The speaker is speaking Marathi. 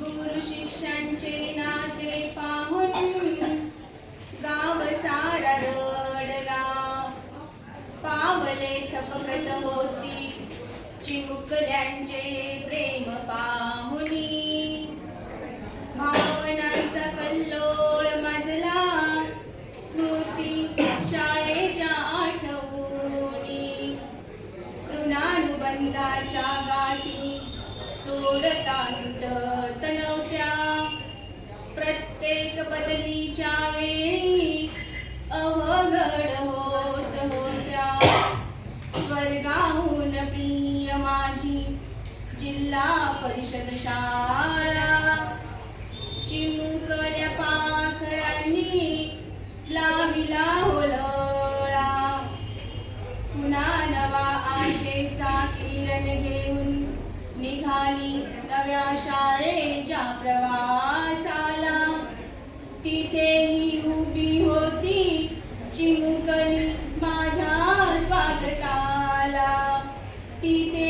गुरु शिष्यांचे नाते पाहून गाव सारा रडला. पावले थपकत होती चिमुकल्यांचे प्रेम पाहुनी. भावनांचा कल्लोळ माजला स्मृती शाळेच्या आठवणी. ऋणानुबंधाच्या गाठी सोडता सुटत प्रत्येक बदलीच्या वेळी अवघड होत होत्या. स्वर्गाहून प्रिय माझी जिल्हा परिषद शाळा. चिमुकल्या पाखरांनी लाविला होलळा पुन्हा नवा आशेचा किरण घेऊन निघाली नव्या शाळेच्या तिथे ही उभी होती. चिमुकली माझ्या स्वागताला. तिथे